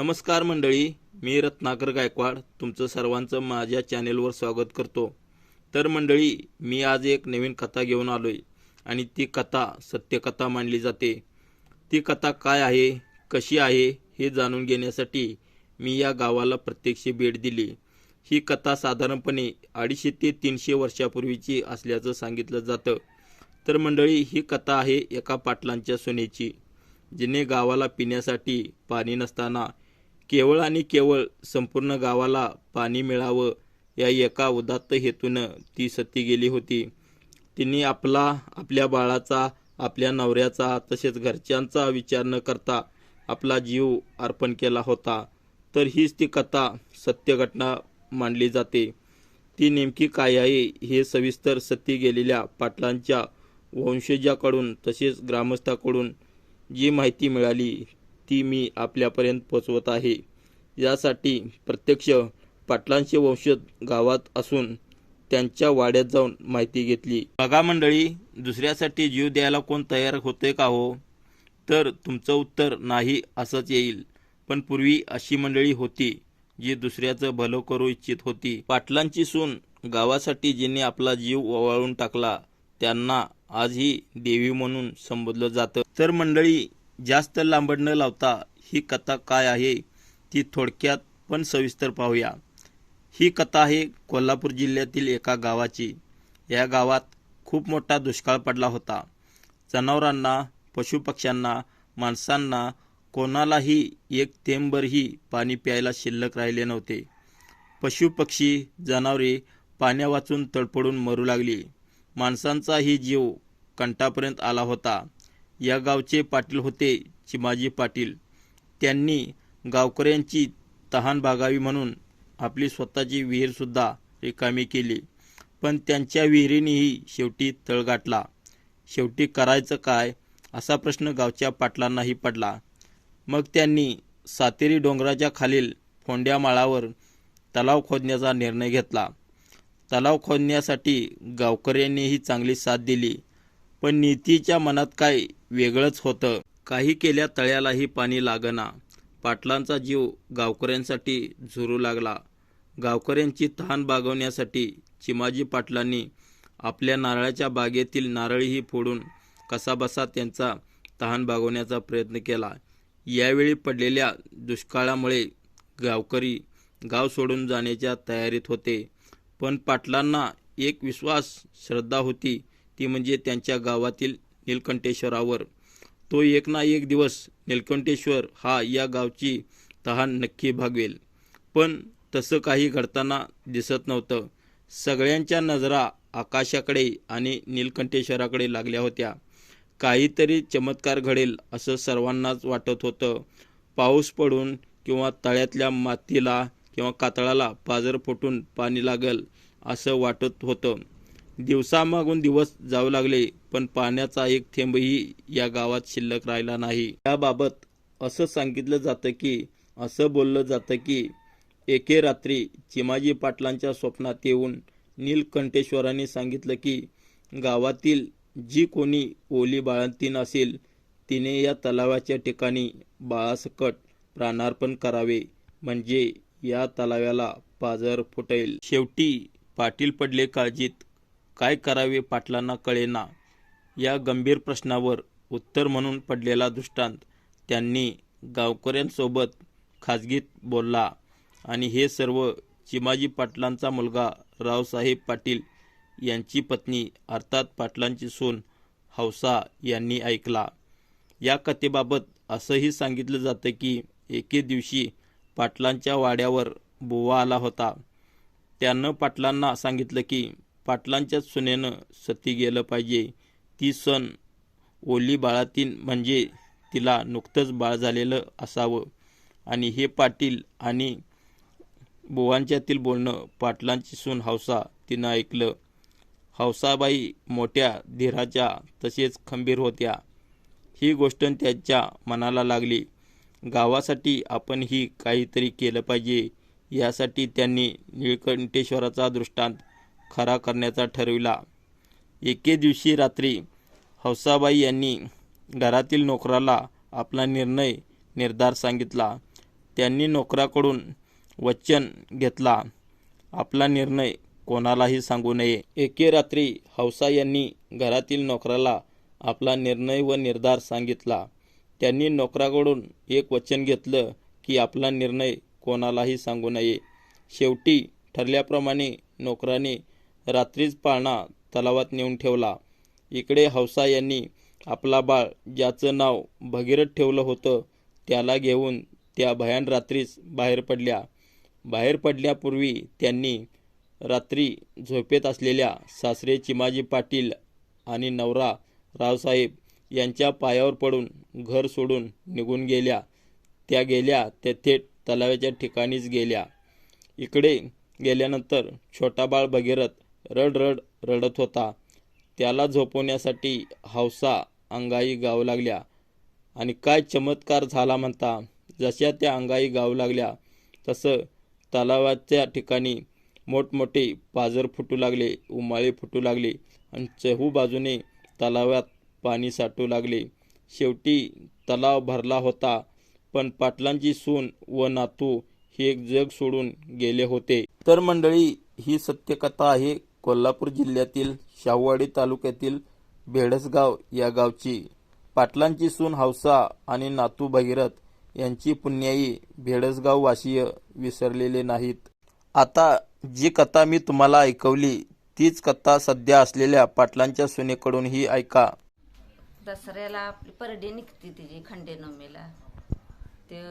नमस्कार मंडळी मी रत्नाकर गायकवाड तुमचं सर्वांचं माझ्या चॅनेलवर स्वागत करतो. तर मंडळी मी आज एक नवीन कथा घेऊन आलोय आणि ती कथा सत्यकथा मानली जाते. ती कथा काय आहे कशी आहे हे जाणून घेण्यासाठी मी या गावाला प्रत्यक्ष भेट दिली. ही कथा साधारणपणे अडीचशे ते तीनशे वर्षापूर्वीची असल्याचं सांगितलं जातं. तर मंडळी ही कथा आहे एका पाटलांच्या सुनेची जिने गावाला पिण्यासाठी पाणी नसताना केवळ आणि केवळ संपूर्ण गावाला पाणी मिळावं या एका उदात्त हेतूनं ती सती गेली होती. तिने आपला आपल्या बाळाचा आपल्या नवऱ्याचा तसेच घरच्यांचा विचार न करता आपला जीव अर्पण केला होता. तर हीच ती कथा सत्यघटना मानली जाते. ती नेमकी काय आहे हे सविस्तर सती गेलेल्या पाटलांच्या वंशजाकडून तसेच ग्रामस्थाकडून जी माहिती मिळाली ती मी आपल्यापर्यंत पोचवत आहे. यासाठी प्रत्यक्ष पाटलांचे वंशज गावात असून त्यांच्या वाड्यात जाऊन माहिती घेतली. बघा मंडळी दुसऱ्यासाठी जीव द्यायला कोण तयार होते का हो? तर तुमचं उत्तर नाही असंच येईल. पण पूर्वी अशी मंडळी होती जी दुसऱ्याचं भलं करू इच्छित होती. पाटलांची सून गावासाठी जिने आपला जीव ओवाळून टाकला त्यांना आजही देवी म्हणून संबोधलं जातं. तर मंडळी जास्त लांबड न लावता ही कथा काय आहे ती थोडक्यात पण सविस्तर पाहूया. ही कथा आहे कोल्हापूर जिल्ह्यातील एका गावाची. या गावात खूप मोठा दुष्काळ पडला होता. जनावरांना पशुपक्ष्यांना माणसांना कोणालाही एक थेंबभरही पाणी प्यायला शिल्लक राहिले नव्हते. पशुपक्षी जनावरे पाण्यावाचून तडफडून मरू लागली. माणसांचाही जीव कंठापर्यंत आला होता. या गावचे पाटील होते चिमाजी पाटील. त्यांनी गावकऱ्यांची तहान भागावी म्हणून आपली स्वतःची विहीरसुद्धा रिकामी केली. पण त्यांच्या विहिरीनेही शेवटी तळ गाठला. शेवटी करायचं काय असा प्रश्न गावच्या पाटलांनाही पडला. मग त्यांनी सातेरी डोंगराच्या खालील फोंड्या माळावर तलाव खोदण्याचा निर्णय घेतला. तलाव खोदण्यासाठी गावकऱ्यांनीही चांगली साथ दिली. पण नीतीच्या मनात काय वेगळंच होतं. काही केल्या तळ्यालाही पाणी लागना. पाटलांचा जीव गावकऱ्यांसाठी झुरू लागला. गावकऱ्यांची तहान बागवण्यासाठी चिमाजी पाटलांनी आपल्या नारळाच्या बागेतील नारळीही फोडून कसाबसा त्यांचा तहान बागवण्याचा प्रयत्न केला. यावेळी पडलेल्या दुष्काळामुळे गावकरी गाव सोडून जाण्याच्या तयारीत होते. पण पाटलांना एक विश्वास श्रद्धा होती. ती म्हणजे त्यांच्या गावातील नीलकंठेश्वरावर. तो एक ना एक दिवस नीलकंठेश्वर हा या गावची तहान नक्की भागवेल. पण तसं काही घडताना दिसत नव्हतं. सगळ्यांच्या नजरा आकाशाकडे आणि नीलकंठेश्वराकडे लागल्या होत्या. काहीतरी चमत्कार घडेल असं सर्वांनाच वाटत होतं. पाऊस पडून किंवा तळ्यातल्या मातीला किंवा कातळाला पाजर फुटून पाणी लागल असं वाटत होतं. दिवसामागून दिवस जाऊ लागले पण पाण्याचा एक थेंबही या गावात शिल्लक राहिला नाही. याबाबत असं सांगितलं जातं की असं बोललं जातं की एके रात्री चिमाजी पाटलांच्या स्वप्नात येऊन नीलकंठेश्वरांनी सांगितलं की गावातील जी कोणी ओली बाळंतीन असेल तिने या तलावाच्या ठिकाणी बाळासकट प्राणार्पण करावे म्हणजे या तलाव्याला पाझर फुटेल. शेवटी पाटील पडले काळजीत काय करावे पाटलांना कळेना. या गंभीर प्रश्नावर उत्तर म्हणून पडलेला दृष्टांत त्यांनी गावकऱ्यांसोबत खाजगीत बोलला आणि हे सर्व चिमाजी पाटलांचा मुलगा रावसाहेब पाटील यांची पत्नी अर्थात पाटलांची सून हौसा यांनी ऐकला. या कथेबाबत असंही सांगितलं जातं की एके दिवशी पाटलांच्या वाड्यावर बुवा आला होता. त्यानं पाटलांना सांगितलं की पाटलांच्या सुनेनं सती गेलं पाहिजे. ती सण ओली बाळातीन म्हणजे तिला नुकतंच बाळ झालेलं असावं. आणि हे पाटील आणि बुवांच्यातील बोलणं पाटलांची सून हौसा तिनं ऐकलं. हौसाबाई मोठ्या धीराच्या तसेच खंबीर होत्या. ही गोष्ट त्यांच्या मनाला लागली. गावासाठी आपण ही काहीतरी केलं पाहिजे यासाठी त्यांनी निळकंठेश्वराचा दृष्टांत खरा करण्याचा ठरविला. एके दिवशी रात्री हौसाबाई यांनी घरातील नोकराला आपला निर्णय निर्धार सांगितला. त्यांनी नोकराकडून वचन घेतला. आपला निर्णय कोणालाही सांगू नये. एके रात्री हौसा यांनी घरातील नोकराला आपला निर्णय व निर्धार सांगितला. त्यांनी नोकराकडून एक वचन घेतलं की आपला निर्णय कोणालाही सांगू नये. शेवटी ठरल्याप्रमाणे नोकराने रात्रीच पाळणा तलावात नेऊन ठेवला. इकडे हौसा यांनी आपला बाळ ज्याचं नाव भगीरथ ठेवलं होतं त्याला घेऊन त्या भयान रात्रीच बाहेर पडल्या. बाहेर पडल्यापूर्वी त्यांनी रात्री झोपेत असलेल्या सासरे चिमाजी पाटील आणि नवरा रावसाहेब यांच्या पायावर पडून घर सोडून निघून गेल्या. त्या गेल्या त्या थेट तलावाच्या ठिकाणीच गेल्या. इकडे गेल्यानंतर छोटा बाळ भगीरथ रड रड रडत होता. त्याला झोपवण्यासाठी हौसा अंगाई गाऊ लागल्या. आणि काय चमत्कार झाला म्हणता जशा त्या अंगाई गाऊ लागल्या तसं तलावाच्या ठिकाणी मोठमोठे पाजर फुटू लागले उमाळे फुटू लागले आणि चहू बाजूने तलावात पाणी साठू लागले. शेवटी तलाव भरला होता पण पाटलांची सून व नातू हे एक जग सोडून गेले होते. तर मंडळी ही सत्यकथा आहे कोल्हापूर जिल्ह्यातील शाहूवाडी तालुक्यातील भेडसगाव या गावची पाटलांची सून हौसा आणि नातू भगीरथ यांची पुण्याई भेडसगाव वासीय विसरलेले नाहीत. आता जी कथा मी तुम्हाला ऐकवली तीच कथा सध्या असलेल्या पाटलांच्या सुनेकडूनही ऐका. दसऱ्याला आपली परडी निघते तिची खंडेनवमीला ते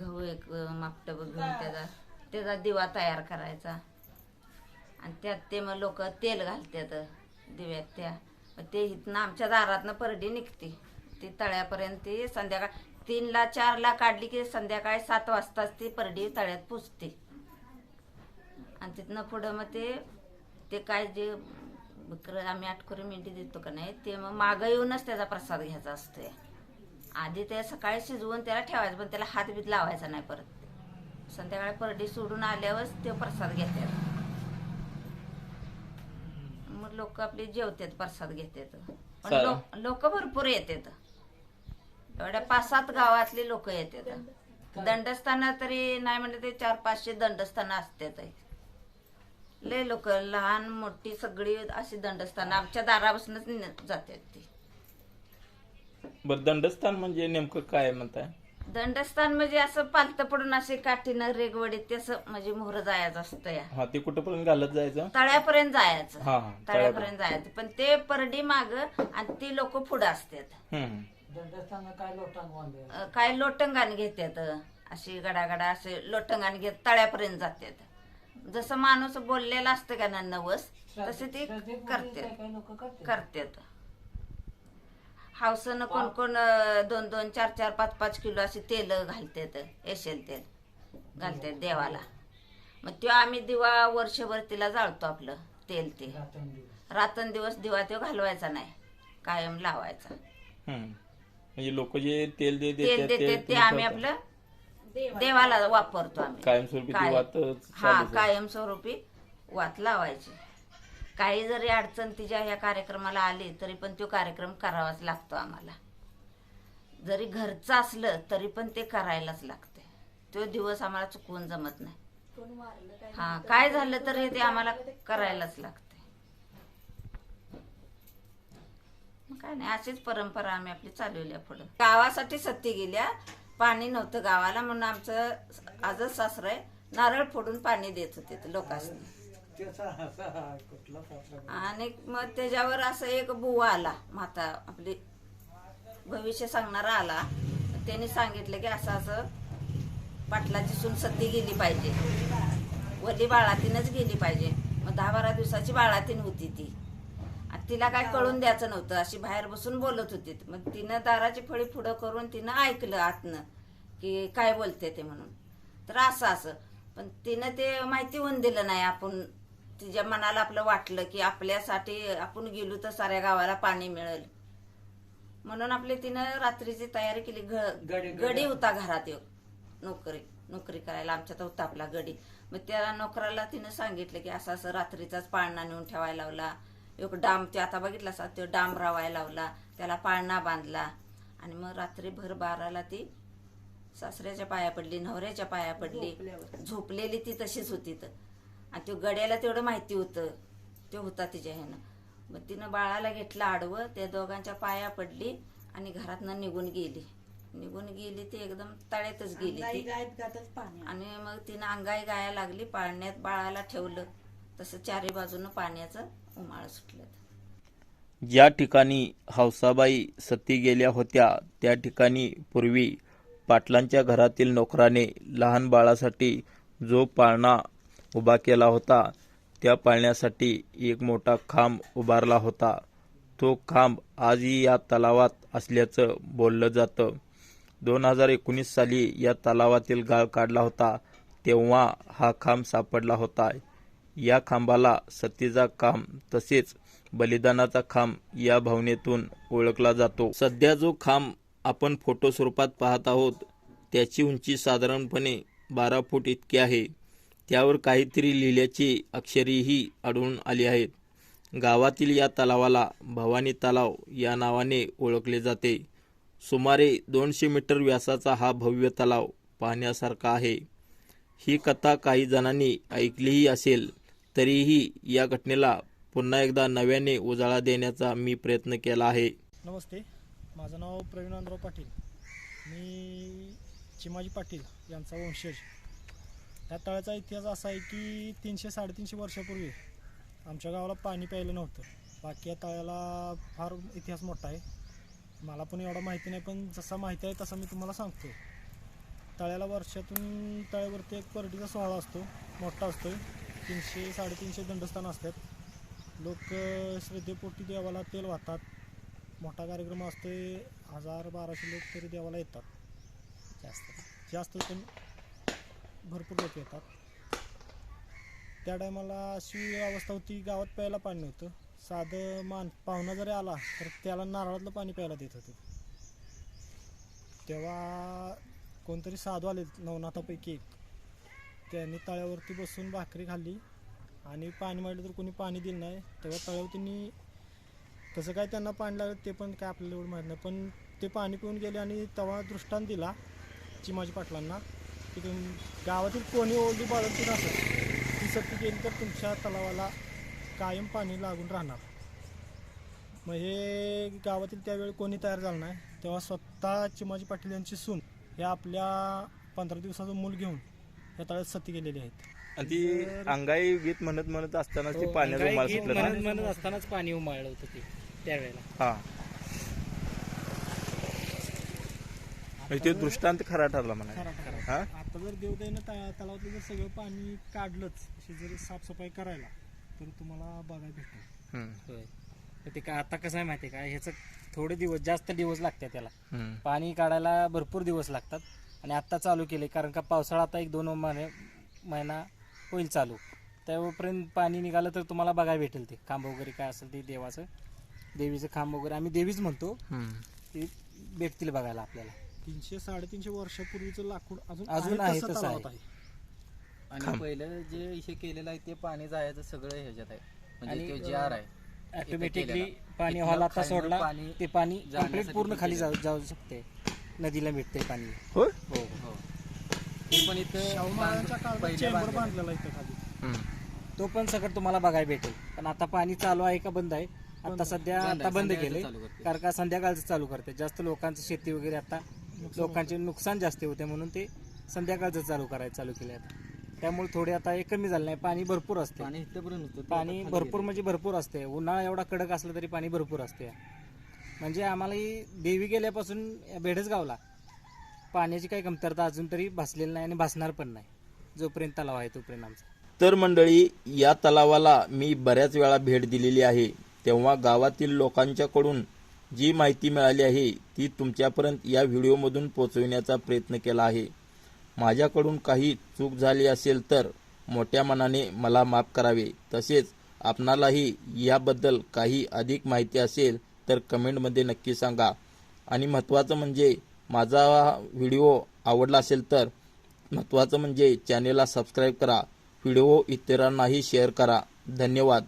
गहू एक मापटं घेऊन त्याचा त्याचा दिवा तयार करायचा. आणि त्यात ते मग लोक तेल घालतात दिव्यात त्या. मग ते इथनं आमच्या दारातनं परडी निघते. ती तळ्यापर्यंत ती संध्याकाळ तीनला चारला काढली की संध्याकाळी सात वाजताच ती परडी तळ्यात पुजते आणि तिथनं पुढं मग ते ते काय जे आम्ही आठकोरी मेंढी देतो का नाही ते मग मागं येऊनच त्याचा प्रसाद घ्यायचा असतोय. आधी ते सकाळी शिजवून त्याला ठेवायचं पण त्याला हात बीत लावायचा नाही परत. संध्याकाळी परडी सोडून आल्यावरच ते प्रसाद घेतात मग लोक आपले जेवतात प्रसाद घेतात. पण लोक लोक भरपूर येतात. एवढ्या पाच सात गावातली लोक येतात. दंडस्थानं तरी नाही म्हणलं ते चार पाचशे दंडस्थानं असतात. लय लोक लहान मोठी सगळी अशी दंडस्थानं आमच्या दारापासूनच जातात ती. बरं दंडस्थान म्हणजे नेमकं काय म्हणताय? दंडस्थान म्हणजे असं पालतं पडून असे काठीनं रेगवडीत ते असं म्हणजे मोहर जायचं असतं या. हा ते कुठंपर्यंत घालत जायचं. तळ्यापर्यंत जायचं. हा हा तळ्यापर्यंत जायचं. पण ते परडी माग आणि ती लोक पुढं असतात. हम्म. अं, काय लोटंगान घेतात. अशी गडागडा असे लोटंगान घेत तळ्यापर्यंत जातात. जसं माणूस बोललेला असतं का ना नवस तसे ते करतात? करतात. हावसानं कोण कोण दोन दोन चार चार पाच पाच किलो असे तेल घालतात एशेल तेल घालतात देवाला. मग तो आम्ही दिवा वर्षभर तिला जाळतो आपलं तेल ते. रात्रंदिवस दिवा तो घालवायचा नाही कायम लावायचा. म्हणजे लोक जे तेल दे तेल देतात देते ते आम्ही. आपलं देवाला. वापरतो आम्ही. कायमस्वरूपी हा. कायमस्वरूपी वात लावायची. काही जरी अडचण तिच्या ह्या कार्यक्रमाला आली तरी पण तो कार्यक्रम करावाच लागतो आम्हाला. जरी घरचं असलं तरी पण ते करायलाच लागते. तो दिवस आम्हाला चुकवून जमत नाही. हा काय झालं तरी ते आम्हाला करायलाच लागते. काय नाही अशीच परंपरा आम्ही आपली चालवल्या पुढे. गावासाठी सत्ती गेल्या पाणी नव्हतं गावाला म्हणून आमचं आजच सासरं आहे नारळ फोडून पाणी देत होते लोकांनी आणि मग त्याच्यावर असं एक बुवा आला माता आपली भविष्य सांगणारा आला. त्यांनी सांगितलं की असं असं पाटलाची सून सत्ती गेली पाहिजे. वली बाळातीनच गेली पाहिजे. मग दहा बारा दिवसाची बाळातीन होती ती. आणि तिला काय कळून द्यायचं नव्हतं. अशी बाहेर बसून बोलत होती. मग तिनं दाराची फळी पुढं करून तिनं ऐकलं आतनं की काय बोलते ते म्हणून. तर असं असं. पण तिनं ते माहिती होऊन दिलं नाही आपण तिच्या मनाला आपलं वाटलं की आपल्यासाठी आपण गेलो तर साऱ्या गावाला पाणी मिळेल. म्हणून आपली तिनं रात्रीची तयारी केली. गडी होता घरात एक. नोकरी नोकरी करायला आमच्यात होता आपला गडी. मग त्या नोकराला तिनं सांगितलं की असं असं रात्रीचाच पाळणा नेऊन ठेवायला लावला. एक डाम ते आता बघितला असा तो डाम रावायला लावला. त्याला पाळणा बांधला. आणि मग रात्री भर बाराला ती सासऱ्याच्या पाया पडली नवऱ्याच्या पाया पडली. झोपलेली ती तशीच होती तर. आणि तो गड्याला तेवढं माहिती होतं. तो होता तिच्या ह्यानं. मग तिनं बाळाला घेतलं आडवं त्या दोघांच्या पाया पडली आणि घरातनं निघून गेली. निघून गेली ती एकदम तळ्यातच गेली आणि मग तिनं अंगाई गाया लागली पाळण्यात बाळाला ठेवलं. तसं चारी बाजूनं पाण्याचं उमाळ सुटलं. ज्या ठिकाणी हौसाबाई सती गेल्या होत्या त्या ठिकाणी पूर्वी पाटलांच्या घरातील नोकराने लहान बाळासाठी जो पाळणा उभा केला होता. त्या पाळण्यासाठी एक मोठा खांब उभारला होता. तो खांब आजही या तलावात असल्याचं बोललं जातं. दोन हजार एकोणीस साली या तलावातील गाळ काढला होता. तेव्हा हा खांब सापडला होता. या खांबाला सतीचा खांब तसेच बलिदानाचा खांब या भावनेतून ओळखला जातो. सध्या जो खांब आपण फोटो स्वरूपात पाहत आहोत त्याची उंची साधारणपणे बारा फूट इतकी आहे. त्यावर काहीतरी लिहिल्याची अक्षरेही आढळून आली आहेत. गावातील या तलावाला भवानी तलाव या नावाने ओळखले जाते. सुमारे दोनशे मीटर व्यासाचा हा भव्य तलाव पाहण्यासारखा आहे. ही कथा काही जणांनी ऐकलीही असेल तरीही या घटनेला पुन्हा एकदा नव्याने उजाळा देण्याचा मी प्रयत्न केला आहे. नमस्ते माझं नाव प्रवीण पाटील. मी चिमाजी पाटील यांचा वंशज. या तळ्याचा इतिहास असा आहे की तीनशे साडेतीनशे वर्षापूर्वी आमच्या गावाला पाणी प्यायलं नव्हतं. बाकी या तळ्याला फार इतिहास मोठा आहे. मला पण एवढा माहिती नाही पण जसा माहिती आहे तसा मी तुम्हाला सांगतो तळ्याला वर्षातून तळ्यावरती एक परडीचा सोहळा असतो मोठा असतो. तीनशे साडेतीनशे दंडस्थान असतात. लोक श्रद्धेपोटी देवाला तेल वाहतात. मोठा कार्यक्रम असतोय हजार बाराशे लोक तरी देवाला येतात. जास्त. जास्त पण भरपूर लोक येतात. त्या टायमाला अशी अवस्था होती गावात प्यायला पाणी नव्हतं. साधं मान पाहुणा जरी आला तर त्याला नारळातलं पाणी प्यायला देत होते. तेव्हा कोणतरी साधू आले नवनाथापैकी एक. त्यांनी तळ्यावरती बसून भाकरी खाल्ली आणि पाणी मारलं तर कोणी पाणी दिलं नाही. तेव्हा तळ्यावर त्यांनी कसं काय त्यांना पाणी लागलं ते पण काय आपल्याला एवढं माहीत नाही. पण ते पाणी पिऊन गेले आणि तेव्हा दृष्टांत दिला चिमाजी पाटलांना. की तुम गावातील कोणी ओढली बाळगती नसेल ती सत्ती गेली तर तुमच्या तलावाला कायम पाणी लागून राहणार. मग हे गावातील त्यावेळी कोणी तयार झालं नाही तेव्हा स्वतः चिमाजी पाटील यांची सून हे आपल्या पंधरा दिवसाचं मूल घेऊन या तळ्यात सती गेलेली आहेत. आणि ती अंगाई गीत म्हणत म्हणत असतानाच ती उमाळ सुटलं म्हणत म्हणत असतानाच पाणी उमाळलं होतं ते त्यावेळेला. हा. म्हणजे ते दृष्टांत खरा ठरला म्हणा खरा खरा हा? आता जर देवदाईनं तळा तलावातलं जर सगळं पाणी काढलंच अशी जर साफसफाई करायला तर तुम्हाला बघायला भेटेल हम्म, होय. तर ते का आता कसं आहे माहिती आहे का? ह्याचं थोडे दिवस जास्त दिवस लागतात त्याला. हम्म. पाणी काढायला भरपूर दिवस लागतात. आणि आत्ता चालू केले कारण का पावसाळा आता एक दोन महिने महिना होईल चालू. त्यापर्यंत पाणी निघालं तर तुम्हाला बघायला भेटेल ते. खांब वगैरे काय असेल ते देवाचं देवीचं खांब वगैरे. आम्ही देवीच म्हणतो हम्म. ते भेटतील बघायला आपल्याला. तीनशे साडेतीनशे वर्षापूर्वीचं लाकूड अजून अजून आहे आहे तसं तलावात आहे. आणि पहिलं जे हे केलेलं आहे ते पाणी जायचं सगळं ह्याच्यात आहे. म्हणजे आणि, तो जार आहे. ऑटोमॅटिकली केलेला. पाणी इथनं हॉल आता खालनं सोडला पाणी ते पाणी कंप्लीट जाण्यासाठी पूर्ण खाली जाऊ जाऊ शकते. नदीला भेटते पाणी. होय? हो हो. ते पण शाहू इथं महाराजांच्या काळात पहिलं चेंबर बांधलेलं. बांधलेला इथं खाली. तो पण सगळं तुम्हाला बघायला भेटेल. पण आता पाणी चालू आहे का बंद आहे? आता सध्या बंद आता बंद संध्याकाळचं चालू करते. कारण का संध्याकाळचं चालू करते. जास्त लोकांचं शेती वगैरे आता लोकांचे नुकसान जास्त होते म्हणून ते संध्याकाळचं चालू करायचं चालू केले आता. त्यामुळे थोडे आता हे कमी झालं नाही पाणी भरपूर असते. पाणी इथपर्यंत होतं ते पाणी आता खाली भरपूर म्हणजे भरपूर असते. उन्हाळा एवढा कडक असला तरी पाणी भरपूर असते. म्हणजे आम्हाला ही देवी गेल्यापासून या बेडसगावला पाण्याची काही कमतरता अजून तरी भासलेली नाही आणि भासणार पण नाही. जोपर्यंत तलाव आहे तोपर्यंत आमचा. तर मंडळी या तलावाला मी बऱ्याच वेळा भेट दिलेली आहे. तेव्हा गावातील लोकांच्याकडून जी माहिती मिळाली आहे ती तुमच्यापर्यंत या व्हिडिओमधून पोचविण्याचा प्रयत्न केला आहे. माझ्याकडून काही चूक झाली असेल तर मोठ्या मनाने मला माफ करावे. तसेच आपणालाही याबद्दल काही अधिक माहिती असेल तर कमेंटमध्ये नक्की सांगा. आणि महत्त्वाचं म्हणजे माझा व्हिडिओ आवडला असेल तर महत्त्वाचं म्हणजे चॅनेलला सबस्क्राईब करा. व्हिडिओ इतरांनाही शेअर करा. धन्यवाद.